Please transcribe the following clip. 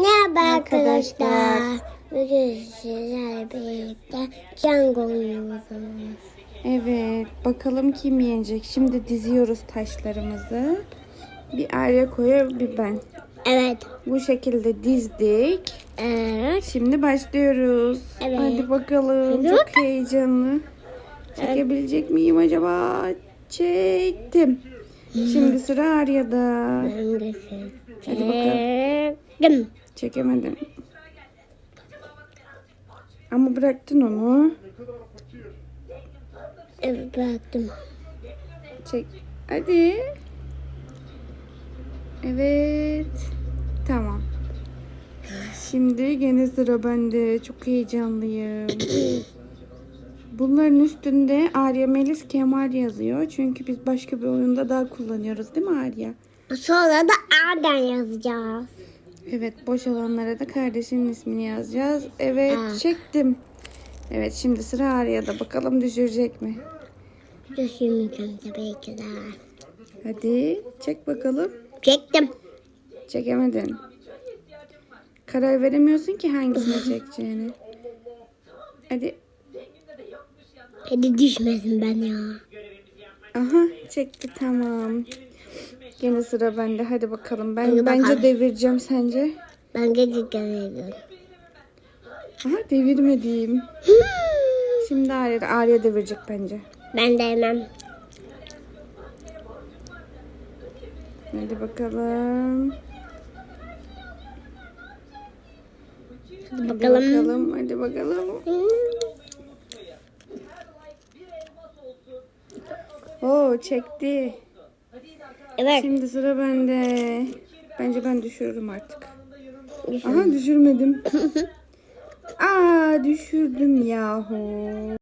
Merhaba Arkadaşlar. Bugün sizlerle birlikte Django oynuyoruz. Evet, bakalım kim yenecek. Şimdi diziyoruz taşlarımızı. Bir Arya koyuyor, bir ben. Evet. Bu şekilde dizdik. Evet. Şimdi başlıyoruz. Evet. Hadi bakalım. Çok heyecanlı. Çekebilecek miyim acaba? Çektim. Şimdi sıra Arya'da. Hadi bakalım. Çektim. Çekemedim. Ama bıraktın onu. Evet bıraktım. Çek. Hadi. Evet. Tamam. Şimdi gene sıra bende. Çok heyecanlıyım. Bunların üstünde Arya Melis Kemal yazıyor. Çünkü biz başka bir oyunda daha kullanıyoruz değil mi Arya? Sonra da Arden yazacağız. Evet boş olanlara da kardeşinin ismini yazacağız. Evet Aa. çektim. Evet şimdi sıra Arya'da. Bakalım düşürecek mi? Düşünmeyeceğim tabii ki de. Hadi çek bakalım. Çektim. Çekemedin. Karar veremiyorsun ki hangisini çekeceğini. Hadi. Hadi düşmesin ben ya. Aha çekti tamam. Gene sıra bende. Hadi bakalım. Ben Hadi bence bakalım. devireceğim sence. Ben de ediyorum. Aha devirmedim. Şimdi Arya, Arya devirecek bence. Ben de hemen. Hadi bakalım. Hadi Hadi bakalım. bakalım. Hadi bakalım. Oo çekti. Evet. Şimdi sıra bende. Bence ben düşürürüm artık. Aha düşürmedim. Aa düşürdüm yahu.